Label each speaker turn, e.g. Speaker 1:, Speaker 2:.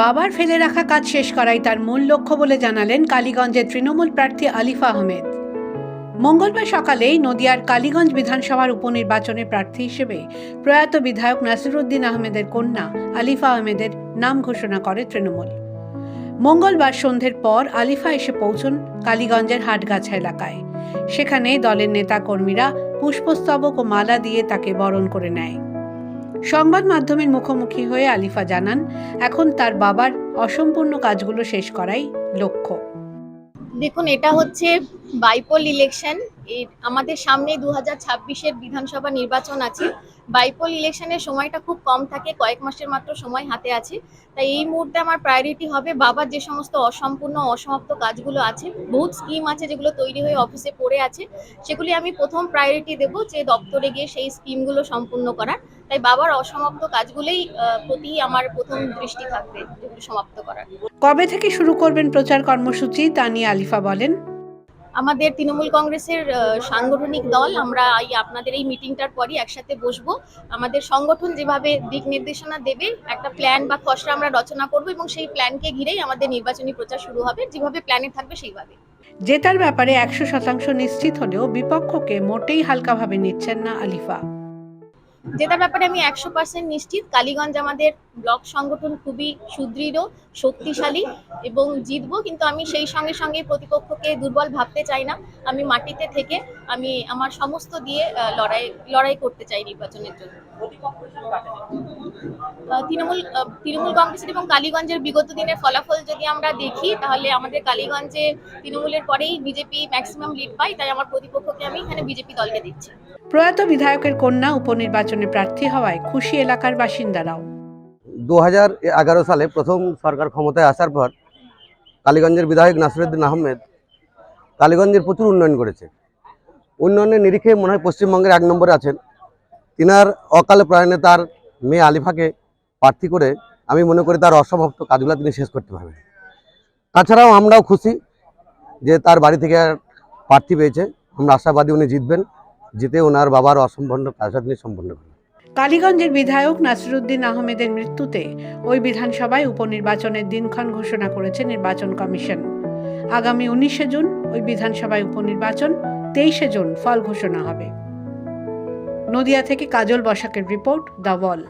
Speaker 1: বাবার ফেলে রাখা কাজ শেষ করাই তার মূল লক্ষ্য বলে জানালেন কালীগঞ্জের তৃণমূল প্রার্থী আলিফা আহমেদ। মঙ্গলবার সকালেই নদিয়ার কালীগঞ্জ বিধানসভার উপনির্বাচনে প্রার্থী হিসেবে প্রয়াত বিধায়ক নাসিরুদ্দিন আহমেদের কন্যা আলিফা আহমেদের নাম ঘোষণা করে তৃণমূল। মঙ্গলবার সন্ধ্যের পর আলিফা এসে পৌঁছন কালীগঞ্জের হাটগাছা এলাকায়। সেখানে দলের নেতাকর্মীরা পুষ্পস্তবক ও মালা দিয়ে তাকে বরণ করে নেয়। সংবাদ মাধ্যমের মুখোমুখি হয়ে আলিফা জানান, এখন তার বাবার অসম্পূর্ণ কাজগুলো শেষ করাই লক্ষ্য।
Speaker 2: দেখুন, এটা হচ্ছে বাইপোল ইলেকশন আমাদের সামনে দু হাজার ছাব্বিশের বিধানসভা নির্বাচন আছে। বাইপোল ইলেকশনের সময়টা খুব কম থাকে, কয়েক মাসের মাত্র সময় হাতে আছে। তাই এই মুহূর্তে আমার প্রায়োরিটি হবে বাবার যে সমস্ত অসম্পূর্ণ, অসমাপ্ত কাজগুলো আছে, বহুত স্কিম আছে যেগুলো তৈরি হয়ে অফিসে পড়ে আছে, সেগুলি আমি প্রথম প্রায়োরিটি দেব যে দপ্তরে গিয়ে সেই স্কিমগুলো সম্পূর্ণ করার। তাই বাবার অসমাপ্ত কাজগুলোই প্রতি আমার প্রথম দৃষ্টি থাকবে যেগুলো সমাপ্ত করার।
Speaker 1: কবে থেকে শুরু করবেন প্রচার কর্মসূচি? তা নিয়ে আলিফা বলেন।
Speaker 2: আমাদের তৃণমূল কংগ্রেসের সাংগঠনিক দল আমরা এই আপনাদের এই মিটিংটার পরই একসাথে বসবো। আমাদের সংগঠন যেভাবে দিক নির্দেশনা দেবে একটা প্ল্যান বা খসড়া আমরা রচনা করব এবং সেই প্ল্যানকে ঘিরেই আমাদের নির্বাচনী প্রচার শুরু হবে। যেভাবে প্ল্যানে থাকবে সেইভাবে।
Speaker 1: জেতার ব্যাপারে একশো শতাংশ নিশ্চিত হলেও বিপক্ষকে মোটেই হালকাভাবে নিচ্ছেন না আলিফা।
Speaker 2: জেতার ব্যাপারে আমি একশো পার্সেন্ট নিশ্চিত কালীগঞ্জ আমাদের ব্লক সংগঠন খুবই সুদৃঢ়, শক্তিশালী এবং জিতবো, কিন্তু আমি সেই সঙ্গে সঙ্গে প্রতিপক্ষকে দুর্বল ভাবতে চাই না। আমি মাটিতে থেকে আমি আমার সমস্ত দিয়ে লড়াই লড়াই করতে চাই নির্বাচনের জন্য। তৃণমূল তৃণমূল কংগ্রেসের এবং কালীগঞ্জের বিগত দিনের ফলাফল যদি আমরা দেখি, তাহলে আমাদের কালীগঞ্জে তৃণমূলের পরেই বিজেপি ম্যাক্সিমাম লিড পাই তাই আমার প্রতিপক্ষকে আমি এখানে বিজেপি দলকে দিচ্ছি
Speaker 1: প্রয়াত বিধায়কের কন্যা, উপনির্বাচনে প্রার্থী হওয়ায় খুশি এলাকার বাসিন্দারাও।
Speaker 3: দু হাজার এগারো সালে প্রথম সরকার ক্ষমতায় আসার পর কালীগঞ্জের বিধায়ক নাসিরুদ্দিন আহমেদ কালীগঞ্জের প্রচুর উন্নয়ন করেছে। উন্নয়নের নিরিখে মনে হয় পশ্চিমবঙ্গের এক নম্বরে আছেন। তিনার অকালে প্রয়াণে তার মেয়ে আলিফাকে প্রার্থী করে আমি মনে করি তার অসমাপ্ত কাজগুলো তিনি শেষ করতে পারবেন। তাছাড়াও আমরাও খুশি যে তার বাড়ি থেকে প্রার্থী পেয়েছে। আমরা আশাবাদী উনি জিতবেন। জিতে ওনার বাবার অসম্পন্ন কাজটা তিনি সম্পন্ন করবেন
Speaker 1: কালীগঞ্জের বিধায়ক নাসিরুদ্দিন আহমেদের মৃত্যুতে ওই বিধানসভায় উপনির্বাচনের দিনক্ষণ ঘোষণা করেছে নির্বাচন কমিশন। আগামী উনিশে জুন ওই বিধানসভায় উপনির্বাচন, তেইশে জুন ফল ঘোষণা হবে। নদিয়া থেকে কাজল বসাকের রিপোর্ট দ্য ওয়াল।